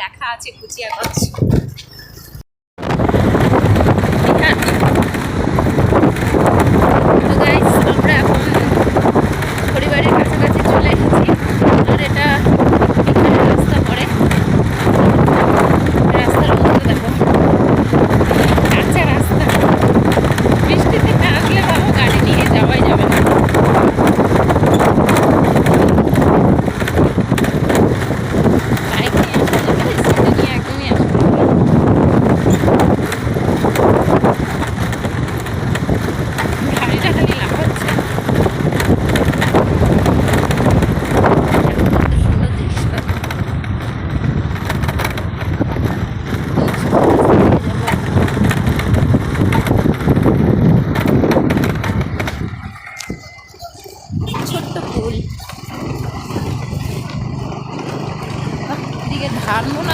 লেখা আছে কুচিয়াগঞ্জ এখানে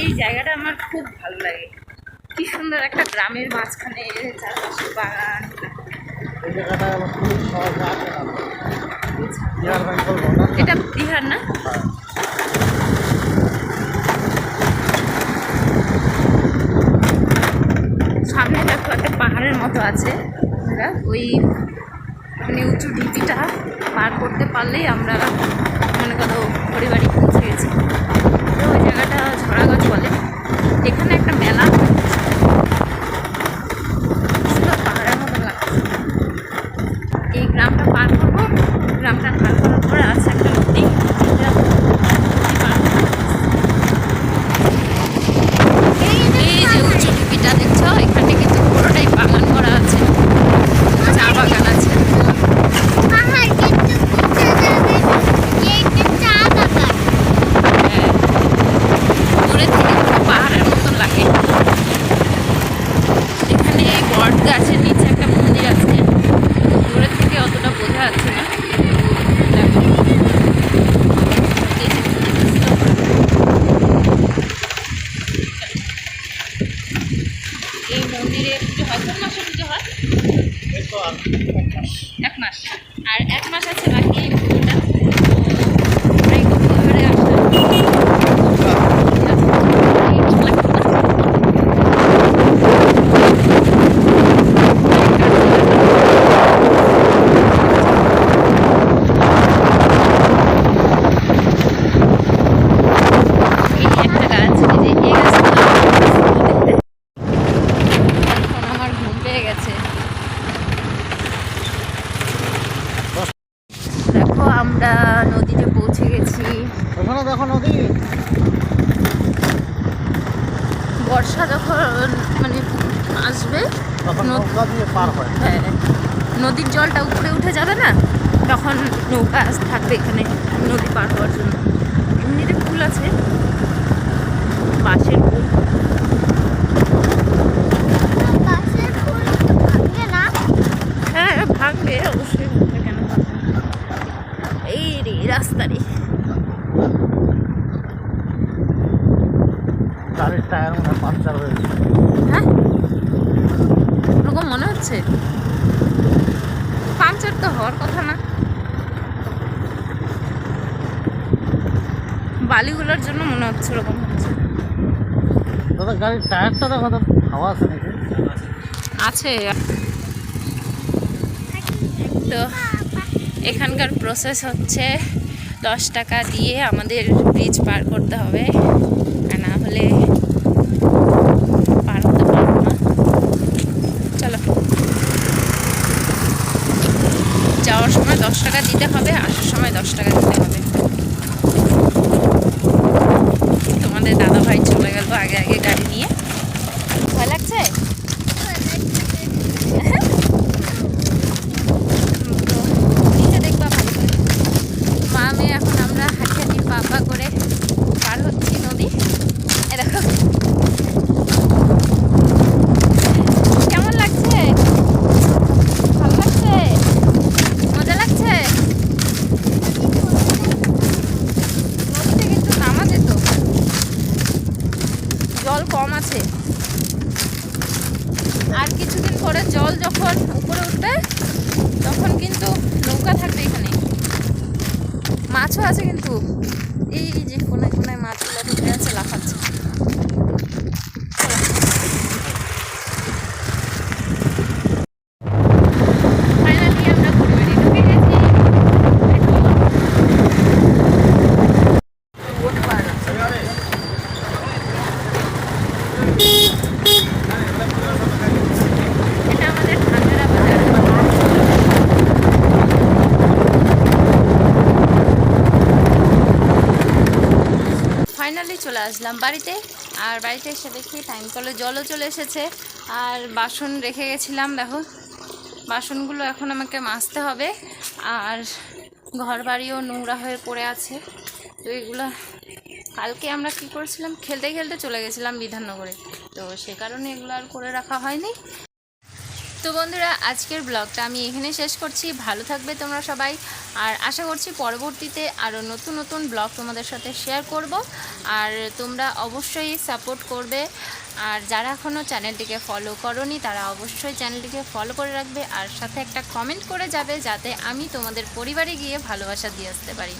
এই জায়গাটা আমার খুব ভালো লাগে। কি সুন্দর একটা গ্রামের মাঝখানে চারপাশে বাগান। এটা বিহার না? সামনে দেখো একটা পাহাড়ের মতো আছে আমরা। ওই মানে উঁচু ঢিপিটা পার করতে পারলেই আমরা মনে করো পরিবারই পৌঁছে গেছি তো ওই জায়গাটা ঝরাগাছ বলে এখানে একটা মেলা হয়। সুন্দর পাহাড়ের মতো লাগছে এই গ্রামটা পার করব গ্রামটা পার করার পরে আছে একটা নদী এটা নদী পার করব। এই যে উঁচু ঢিপিটা দেখছ এখানে কিন্তু পুরোটাই বাগান করা আছে চা বাগান আছে পাহাড় কিন্তু উঠে যাবে এইটা চা বাগান হ্যাঁ। থেকে পাহাড়ের মতো লাগে। এখানে বট গাছের নিচে একটা মন্দির আছে। দূরে থেকে অতটা বোঝা যাচ্ছে না। এই এই মন্দিরে পুজো হয়। কোন মাসে পুজো হয়? এক মাস। আর এক মাস আছে বাকি এই পুজোটা তো আমরা এই ঘরে আসলাম আমার ঘুম পেয়ে গেছে দেখো আমরা নদীতে পৌঁছে গেছি ওখানে দেখো নদী বর্ষা যখন মানে আসবে হ্যাঁ নদীর জলটা উপরে উঠে যাবে না তখন নৌকা থাকবে এখানে নদী পার হওয়ার জন্য। এমনিতে ফুল আছে বাঁশের ফুল পাশের ফুল ভাঙে না হ্যাঁ ভাঙবে অবশ্যই ভাঙবে কেন ভাঙবে না? এই রে রাস্তা রে গাড়ির টায়ার মনে হয় পাঞ্চার হয়েছে হ্যাঁ? ওরকম মনে হচ্ছে? পাংচার তো হওয়ার কথা না। বালিগুলোর জন্য মনে হচ্ছে ওরকম হচ্ছে। দাদা গাড়ির টায়ারটা দেখো তো হাওয়া আছে নাকি? আছে। তো এখানকার প্রসেস হচ্ছে দশ টাকা দিয়ে আমাদের ব্রিজ পার করতে হবে। আর না হলে পার হতে পারব না। চলো। যাওয়ার সময় দশ টাকা দিতে হবে, আসার সময় দশ টাকা দিতে হবে। আছে। আর কিছুদিন পরে জল যখন উপরে উঠবে, তখন কিন্তু নৌকা থাকবে এখানে। মাছও আছে কিন্তু। এই ফাইনালি চলে আসলাম বাড়িতে। আর বাড়িতে এসে দেখি টাইম কলে জলও চলে এসেছে। আর বাসন রেখে গেছিলাম, দেখো। বাসনগুলো এখন আমাকে মাজতে হবে। আর ঘর বাড়িও নোংরা হয়ে পড়ে আছে। তো এগুলো কালকে আমরা কি করেছিলাম? খেলতে খেলতে চলে গেছিলাম বিধাননগরে। তো সে কারণে এগুলো আর করে রাখা হয়নি। তো বন্ধুরা, আজকের ব্লগটা আমি এখানে শেষ করছি। ভালো থাকবে তোমরা সবাই। আর আশা করছি পরবর্তীতে আরও নতুন নতুন ব্লগ তোমাদের সাথে শেয়ার করব। আর তোমরা অবশ্যই সাপোর্ট করবে। আর যারা এখনও চ্যানেলটিকে ফলো করনি, তারা অবশ্যই চ্যানেলটিকে ফলো করে রাখবে। আর সাথে একটা কমেন্ট করে যাবে, যাতে আমি তোমাদের পরিবারে গিয়ে ভালোবাসা দিয়ে আসতে পারি।